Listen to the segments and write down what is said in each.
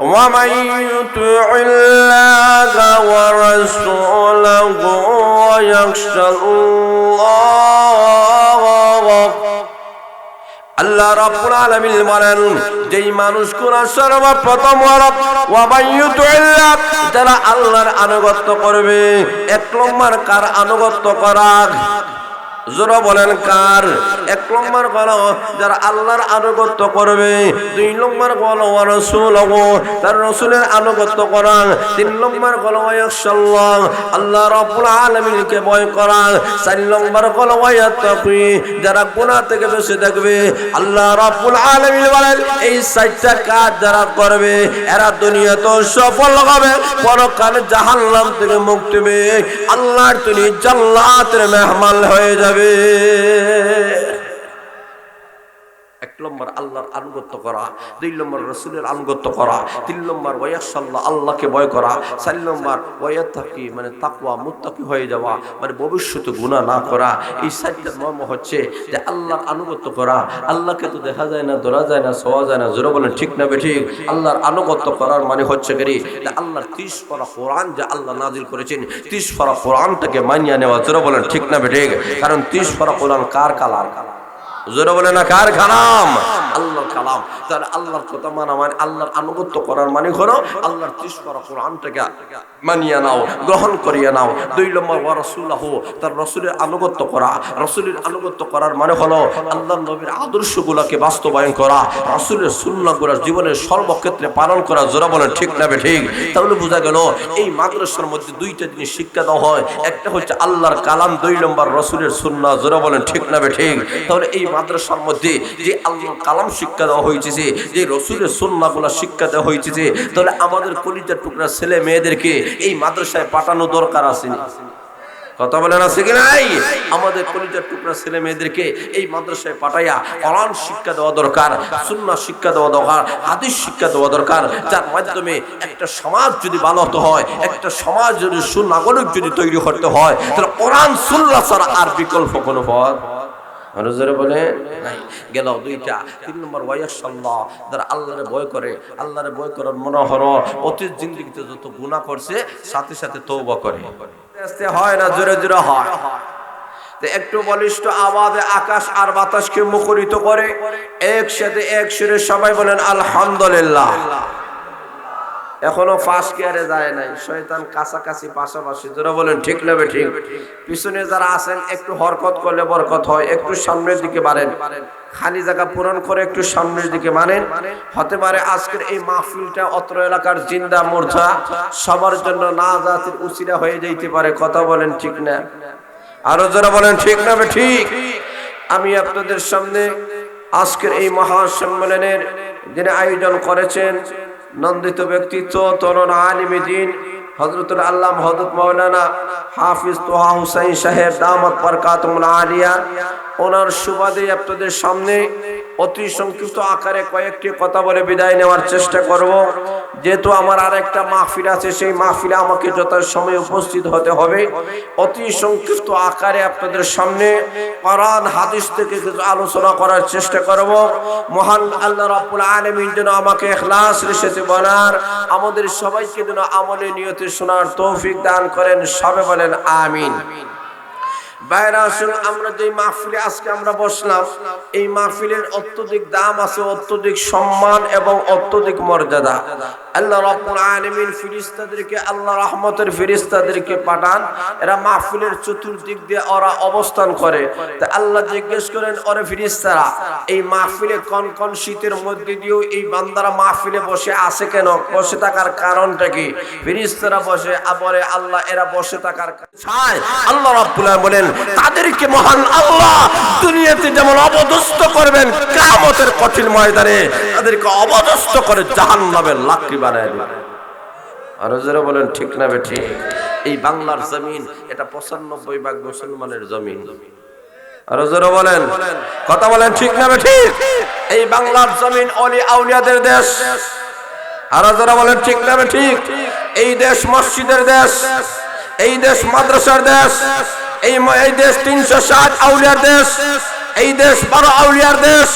ومن يطع الله ورسوله ويخشى الله আল্লাহ রাব্বুল আলামিন বলেন যেই মানুষগুলো সর্বপ্রথম ওয়ারাব ওয়া মাইয়ুতুল্লাহ যারা আল্লাহর আনুগত্য করবে এক নম্বর কার আনুগত্য করা জোরা বলেন কার? এক নম্বর বলো, যারা আল্লাহর আনুগত্য করবে। দুই নম্বর বলো রসুল তার রসুলের আনুগত্য করা তিন নম্বর ওয়াসাল্লাহ আল্লাহ রাব্বুল আলামিনকে ভয় করা চার নম্বর বলো ওয়াত্তাকি যারা গুনাহ থেকে বেঁচে থাকবে, আল্লাহ রাব্বুল আলামিন বলেন, এই চারটা কাজ যারা করবে, এরা দুনিয়াতে সফল হবে। পরকালে জাহান্নাম থেকে মুক্তি পেয়ে আল্লাহর তিনি জান্নাতের মেহমান হয়ে যাবে। এক নম্বর আল্লাহর আনুগত্য করা, দুই নম্বর রসুলের আনুগত্য করা, তিন নম্বর ওয়াসাল্লাহ আল্লাহকে ভয় করা, চার নম্বর ওয়াত্তাকি মানে তাকওয়া, মুত্তাকি হয়ে যাওয়া মানে ভবিষ্যতে গুনাহ না করা। এই চারটার মর্ম হচ্ছে যে আল্লাহর আনুগত্য করা। আল্লাহকে তো দেখা যায় না, ধরা যায় না ছোঁয়া যায় না, জোরে বলেন, ঠিক না বেঠিক? আল্লাহর আনুগত্য করার মানে হচ্ছে কি যে আল্লাহর ত্রিশ পরা কোরআন যে আল্লাহ নাজিল করেছেন, ত্রিশ পরা কোরআনটাকে মানিয়ে নেওয়া, জোরে বলেন, ঠিক না বেঠিক? কারণ ত্রিশ পরা কোরআন কার কালার কালার? জোরে বলে না কার আল্লাহর কালাম। তাহলে আল্লাহর কথা মানা মানে আল্লাহর আনুগত্য করার মানে হলো আল্লাহর ত্রিশ পরা কোরআনটাকে মানিয়ে নাও, গ্রহণ করিয়ে নাও। দুই নম্বর, ওয়া রাসূলুহু, তার রাসূলের আনুগত্য করা। রাসূলের আনুগত্য করার মানে হলো আল্লাহর নবীর আদর্শগুলোকে বাস্তবায়ন করা। রাসূলের সুন্নাহগুলো জীবনের সর্বক্ষেত্রে পালন করা, জোরে বলেন, ঠিক না বে ঠিক? তাহলে বোঝা গেল, এই মাদ্রাসার মধ্যে দুইটা জিনিস শিক্ষা দেওয়া হয়। একটা হচ্ছে আল্লাহর কালাম, দুই নম্বর, রসুলের সুন্নাহ, জোরে বলেন, ঠিক না বে ঠিক? তাহলে এই মাদ্রাসার মধ্যে যে আল্লাহর কালাম শিক্ষা দেওয়া হয়েছে যে রসুলের সুন্নাহগুলো শিক্ষা দেওয়া হয়েছে যে, তাহলে আমাদের কলিজার টুকরা ছেলে মেয়েদেরকে এই মাদ্রাসায় পাঠানো দরকার আছে কথা বলেন আছে কি নাই? আমাদের কলিজার টুকরা ছেলে মেয়েদেরকে এই মাদ্রাসায় পাঠাইয়া কোরআন শিক্ষা দেওয়া দরকার, সুন্নাহ শিক্ষা দেওয়া দরকার, হাদিস শিক্ষা দেওয়া দরকার, যার মাধ্যমে একটা সমাজ যদি ভালো হতে হয়, একটা সমাজ যদি সুনাগরিক যদি তৈরি করতে হয়, তাহলে কোরআন, সুন্নাহ ছাড়া আর বিকল্প কোনো পথ মানুষেরা বলে, নাই গেল দুইটা। তিন নম্বর ওয়াইসাল্লাহ যারা আল্লাহরে ভয় করে, আল্লাহরে ভয় করার মনোহর, অতীত জিন্দগিতে যত গুণা করছে, সাথে সাথে তৌবা করে। আস্তে হয় না, জোরে জোরে হয়। একটু বলিষ্ঠ আওয়াজে আকাশ আর বাতাসকে মুখরিত করে, একসাথে এক সুরে সবাই বলেন, আলহামদুলিল্লাহ। এখনও ফার্স্ট কেয়ারে যায় নাই। শয়তান কাছাকাছি, পাশাপাশি যারা বলেন, ঠিক নেবে ঠিক? পিছনে যারা আছেন, একটু হরকত করলে বরকত হয়, একটু সামনের দিকে বাড়েন। খালি জায়গা পূরণ করে একটু সামনের দিকে মানেন। হতে পারে আজকের এই মাহফিলটা অত্র এলাকার জিন্দা মোর্চা, সবার জন্য না জাতির উচিরা হয়ে যাইতে পারে, কথা বলেন ঠিক না? আরও যারা বলেন, ঠিক না ঠিক? আমি আপনাদের সামনে আজকের এই মহাসম্মেলনের যিনি আয়োজন করেছেন নন্দিত ব্যক্তিত্ব তরুণ আলিমী দিন হজরতুল আল্লাহ হজরত মৌলানা হাফিজ তোহা হুসাইন সাহেব, দামত বরকাতুল আলিয়া। ওনার সুবাদে আপনাদের সামনে অতি সংক্ষিপ্ত আকারে কয়েকটি কথা বলে বিদায় নেওয়ার চেষ্টা করব। যেহেতু আমার আর একটা মাহফিল আছে, সেই মাহফিলে আমাকে যত সময় উপস্থিত হতে হবে। অতি সংক্ষিপ্ত আকারে আপনাদের সামনে কোরআন, হাদিস থেকে কিছু আলোচনা করার চেষ্টা করব। মহান আল্লাহ রাব্বুল আলামিন যেন আমাকে ইখলাস রেখেছে বলার, আমাদের সবাইকে যেন আমলে নিয়তে শোনার তৌফিক দান করেন, সবে বলেন আমিন। বাইরে আসুন, আমরা যে মাহফিলে আজকে আমরা বসলাম, এই মাহফিলের অত্যধিক দাম আছে, অত্যধিক সম্মান এবং অত্যধিক মর্যাদা। আল্লাহ রাব্বুল আলামিন ফেরেশতাদেরকে আল্লাহ রহমতের ফেরেশতাদেরকে পাঠান। এরা মাহফিলের চতুর্দিক দিয়ে ওরা অবস্থান করে। তা আল্লাহ জিজ্ঞেস করেন, ওরে ফেরেশতারা এই মাহফিলে কোন কোন শীতের মধ্যে দিয়েও এই বান্দারা মাহফিলে বসে আছে কেন? বসে থাকার কারণটা কি? ফেরেশতারা বসে, আবরে আল্লাহ, এরা বসে থাকার চায় আল্লাহ রাব্বুল বলেন, তাদেরকে মহান আল্লাহ দুনিয়াতে যেমন অবদস্ত করবেন, কিয়ামতের কঠিন ময়দানে তাদেরকে অবদস্ত করে জাহান্নামের লাকড়ি বানায় দিবেন আরও যারা বলেন, ঠিক না বেঠি? এই বাংলার জমিন, এটা পঁচানব্বই ভাগ মুসলমানের জমিন। আরও যারা বলেন, কথা বলেন, ঠিক না বেঠি? এই বাংলার জমিন অলি আউলিয়াদের দেশ। আরও যারা বলেন, ঠিক না ঠিক এই দেশ মসজিদের দেশ। এই দেশ মাদ্রাসার দেশ। এই এই দেশ তিনশো ষাট আউলিয়ার দেশ। এই দেশ বড় আউলিয়ার দেশ।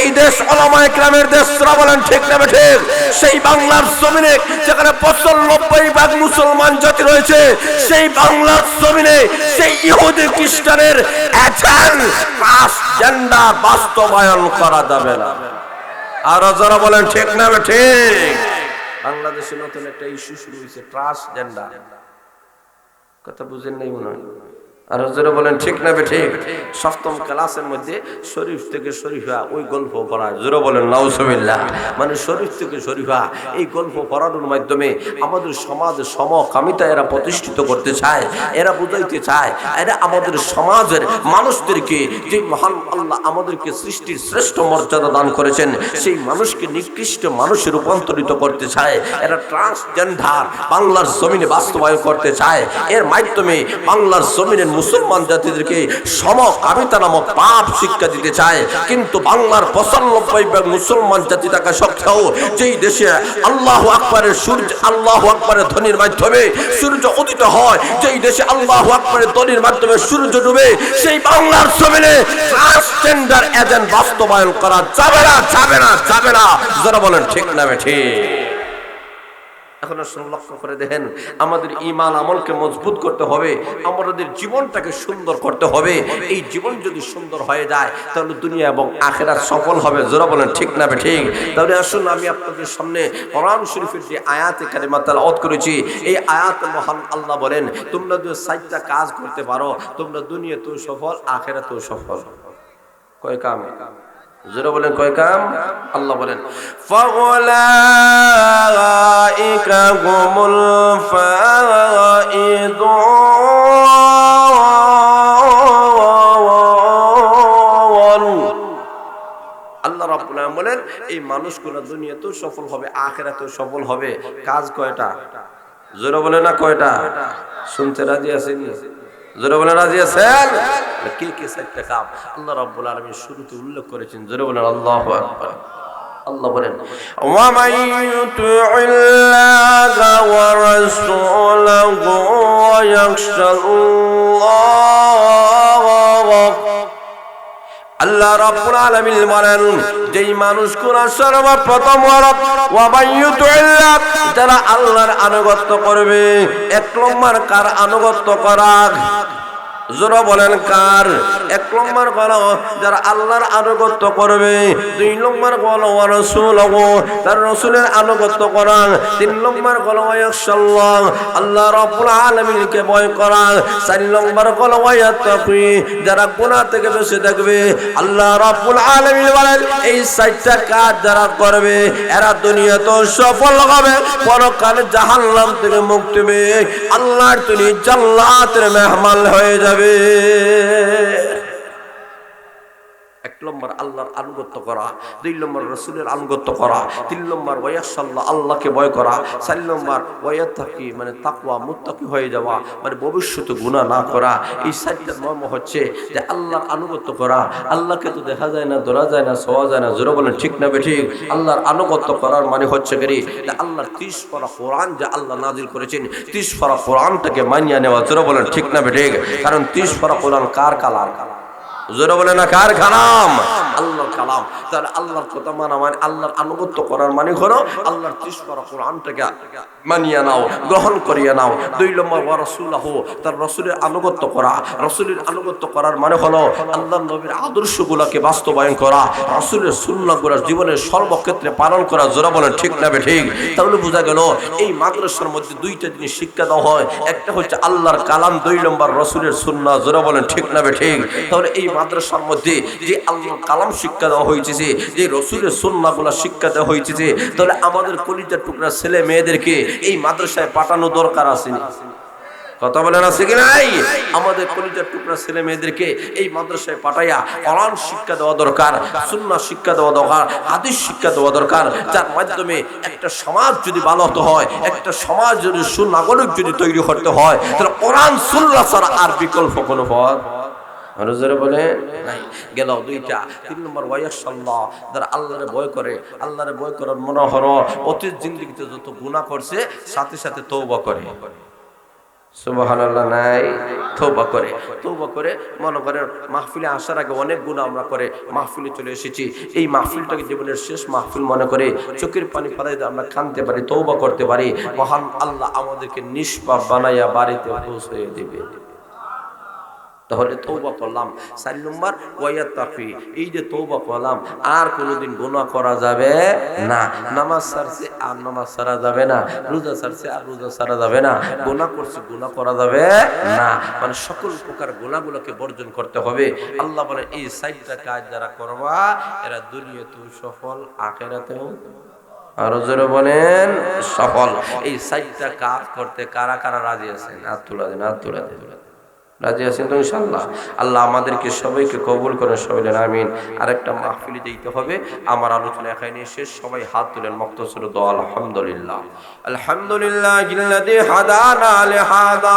এই দেশ ওলামা ইকরামের দেশ তোরা বলেন ঠিক না ঠিক সেই বাংলার জমিনে যেখানে পঁচানব্বই ভাগ মুসলমান জাতি রয়েছে, সেই বাংলার জমিনে সেই ইহুদি খ্রিস্টানের ট্রান্সজেন্ডার বাস্তবায়ন করা যাবে না। আর যারা বলেন ঠিক না ঠিক বাংলাদেশে নতুন একটা ইস্যু শুরু হয়েছে ট্রান্সজেন্ডার কথা বুঝেন নাই মনে হয়? আর যারা বলেন, ঠিক না বে ঠিক? সপ্তম ক্লাসের মধ্যে শরীফ থেকে শরীফা ওই গল্প পড়া জোরে বলেন নাউসবিল্লাহ মানে শরীফ থেকে শরীফা এই গল্প পড়ানোর মাধ্যমে আমাদের সমাজ সমকামিতা এরা প্রতিষ্ঠিত করতে চায়, এরা বুঝাইতে চায়, এরা আমাদের সমাজের মানুষদেরকে যে মহান আল্লাহ আমাদেরকে সৃষ্টির শ্রেষ্ঠ মর্যাদা দান করেছেন, সেই মানুষকে নিকৃষ্ট মানুষে রূপান্তরিত করতে চায়, এরা ট্রান্সজেন্ডার বাংলার জমিনে বাস্তবায়ন করতে চায়, এর মাধ্যমে বাংলার জমিনের মুসলমান জাতিদেরকে সমকামিতা নামক পাপ শিক্ষা দিতে চায়। কিন্তু বাংলার পঁচানব্বই ভাগ মুসলমান জাতি থাকা সত্ত্বেও যেই দেশে আল্লাহ আকবরের সূর্য, আল্লাহ আকবরের ধ্বনির মাধ্যমে সূর্য উদিত হয়, যেই দেশে আল্লাহ আকবরের ধ্বনির মাধ্যমে সূর্য ডুবে, সেই বাংলার জমিনে ট্রান্সজেন্ডার এজেন্ট বাস্তবায়ন করা যাবে না যাবে না যাবে না। যারা বলেন, ঠিক না, ঠিক। এখন আসলে লক্ষ্য করে দেখেন, আমাদের ইমান আমলকে মজবুত করতে হবে, আমাদের জীবনটাকে সুন্দর করতে হবে। এই জীবন যদি সুন্দর হয়ে যায়, তাহলে দুনিয়া এবং আখেরা সফল হবে। জোরা বলেন, ঠিক না ঠিক তাহলে আসুন, আমি আপনাদের সামনে কোরআন শরীফের যে আয়াতে কারিমা তেলাওয়াত করেছি, এই আয়াত মহান আল্লাহ বলেন, তোমরা যদি সাইটটা কাজ করতে পারো, তোমরা দুনিয়াতেও সফল, আখেরাতেও সফল। কয় কাম? জোরে বলেন, কয় কাম? আল্লাহ বলেন, ফাউলাইকা হুমুল আল্লাহ রাব্বুল বলেন, এই মানুষগুলো দুনিয়াতেও সফল হবে, আখিরাতেও সফল হবে। কাজ কয়টা? জোরে বলে না, কয়টা? শুনতে রাজি আছেন? জোরে বলে রাজি আছেন? কে কে চারটা কাম। আল্লাহ রাব্বুল আলামিন শুরুতে উল্লেখ করেছেন, জোরে বলেন, আল্লাহু আকবার। আল্লাহ বলেন, ওয়ামান ইউতি'িল্লাহা ওয়া রাসূলাহু ওয়া ইয়াখশাল্লাহ আল্লাহ রাব্বুল আলামিন বলেন, যেই মানুষগুলো সর্বপ্রথম ওয়াবাইয়ুতুল্লাহ যারা আল্লাহর আনুগত্য করবে, এক নম্বর কার আনুগত্য করা? জোরা বলেন কার? এক নম্বর বলো, যারা আল্লাহর আনুগত্য করবে। দুই নম্বর বলো রসুল তার রসুলের আনুগত্য করান। তিন নম্বর বলো ওয়াসাল্লাহ আল্লাহ রাব্বুল আলামিনকে ভয় করান। চার নম্বর বলো ওয়াত্তাকি যারা গুনাহ থেকে বেঁচে থাকবে, আল্লাহ রাব্বুল আলামিন বলেন, এই চারটা কাজ যারা করবে, এরা দুনিয়াতে সফল হবে। পরকাল জাহান্নাম থেকে মুক্তি পেয়ে আল্লাহর তুমি জান্নাতের মেহমান হয়ে যাবে। এক নম্বর আল্লাহর আনুগত্য করা, দুই নম্বর রসুলের আনুগত্য করা, তিন নম্বর ওয়াসাল্লাহ আল্লাহকে ভয় করা, চার নম্বর ওয়াত্তাকি মানে তাকওয়া, মুত্তাকি হয়ে যাওয়া মানে ভবিষ্যতে গুণা না করা। এই চারটা মর্ম হচ্ছে যে আল্লাহর আনুগত্য করা। আল্লাহকে তো দেখা যায় না, ধরা যায় না ছোঁয়া যায় না, জোরে বলেন ঠিক না বেঠিক? আল্লাহর আনুগত্য করার মানে হচ্ছে কি? যে আল্লাহর ত্রিশ পরা কোরআন যে আল্লাহ নাজিল করেছেন, ত্রিশ পরা কোরআনটাকে মানিয়ে নেওয়া, জোরে বলেন ঠিক না বেঠিক? কারণ ত্রিশ পরা কোরআন কার কালার কালার? জোরে বলে না, কার আল্লাহর কালাম। তাহলে আল্লাহর কথা মানা মানে আল্লাহর আনুগত্য করার মানে আল্লাহর কোরআনটাকে নাও, গ্রহণ করিয়ে নাও। দুই নম্বর, ওয়া তার রসুলের আনুগত্য করা। রসুলের আনুগত্য করার মানে হলো নবীর আদর্শগুলোকে বাস্তবায়ন করা, রসুলের সুন্নাহগুলোর জীবনের সর্বক্ষেত্রে পালন করা। জোরা বলেন, ঠিক না ঠিক? তাহলে বোঝা গেল, এই মাদ্রাসার মধ্যে দুইটা জিনিস শিক্ষা দেওয়া হয়। একটা হচ্ছে আল্লাহর কালাম, দুই নম্বর, রসুলের সুন্নাহ। জোরা বলেন, ঠিক না ঠিক? তাহলে এই মাদ্রাসার মধ্যে যে আল্লাহ কালাম শিক্ষা দেওয়া হয়েছে যে রসুলের সন্নাগুলা শিক্ষা দেওয়া হয়েছে তাহলে আমাদের কলিজার টুকরা ছেলে মেয়েদেরকে এই মাদ্রাসায় পাঠানো দরকার আছে কথা বলেন আছে কি নাই? আমাদের কলিজার টুকরা ছেলে মেয়েদেরকে এই মাদ্রাসায় পাঠাইয়া কোরআন শিক্ষা দেওয়া দরকার, সুন্নাহ শিক্ষা দেওয়া দরকার, হাদিস শিক্ষা দেওয়া দরকার। যার মাধ্যমে একটা সমাজ যদি ভালো হতে হয়, একটা সমাজ যদি সুনাগরিক যদি তৈরি করতে হয়, তাহলে কোরআন, সুন্নাহ ছাড়া আর বিকল্প কোনো পথ মানুষের বলে নাই গেল দুইটা। তিন নম্বর ওয়াইয়াল্লাহ যারা আল্লাহরে ভয় করে আল্লাহরে ভয় করার মনে হর অতীত জিন্দগিতে যত গুণা করছে সাথে সাথে তৌবা করে। সুবহানাল্লাহ নাই তৌবা করে। তৌবা করে মনে করেন মাহফিলে আসার আগে অনেক গুণ আমরা করে মাহফিলে চলে এসেছি। এই মাহফিলটাকে জীবনের শেষ মাহফিল মনে করে চোখের পানি ফেলাই আমরা কানতে পারি তৌবা করতে পারি। মহান আল্লাহ আমাদেরকে নিষ্পাপ বানাইয়া বাড়িতে পৌঁছে দিবে। তাহলে তৌবা করলাম। চার নম্বর ওয়াত্তাফি এই যে তৌবা করলাম, আর কোনোদিন গুনাহ করা যাবে না। নামাজ ছাড়ছে আর নামাজ ছাড়া যাবে না। রোজা ছাড়ছে আর রোজা ছাড়া যাবে না। গুনাহ করছে, গুনাহ করা যাবে না। মানে সকল প্রকার গুনাহগুলোকে বর্জন করতে হবে। আল্লাহ বলে, এই সাইডটা কাজ যারা করবা, এরা দুনিয়াতেও সফল, আখেরাতেও আরও জোরে বলেন, সফল। এই সাইডটা কাজ করতে কারা কারা রাজি আছেন? হাত তুলা দেন, হাত তুলা দেন। রাজি আছেন তো ইনশাল্লাহ আল্লাহ আমাদেরকে সবাইকে কবুল করেন সবাই বলেন আমিন আরেকটা মাহফিলি দিতে হবে আমার আলোচনা এখানে শেষ সবাই হাত তুলেন মক্তসর দো আলহামদুলিল্লাহ আলহামদুলিল্লাহ জিল্লাদি হাদানা লিহাদা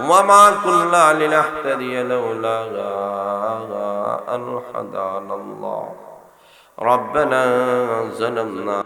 ওয়ামা কুল্লা লিনাহতাদিয়া লাউলা আন হাদানাল্লাহ ربنا ظلمنا